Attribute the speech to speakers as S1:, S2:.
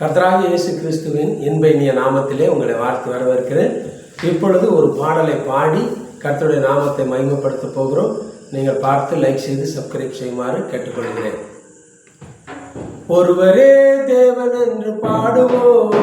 S1: கர்த்தராக இயேசு கிறிஸ்துவின் இன்ப இனிய நாமத்திலே உங்களை வாழ்த்து வரவேற்கிறேன். இப்பொழுது ஒரு பாடலை பாடி கர்த்தருடைய நாமத்தை மகிமைப்படுத்த போகிறோம். நீங்கள் பார்த்து லைக் செய்து சப்ஸ்கிரைப் செய்யுமாறு கேட்டுக்கொள்கிறேன். ஒருவரே தேவன் என்று பாடுவோம்.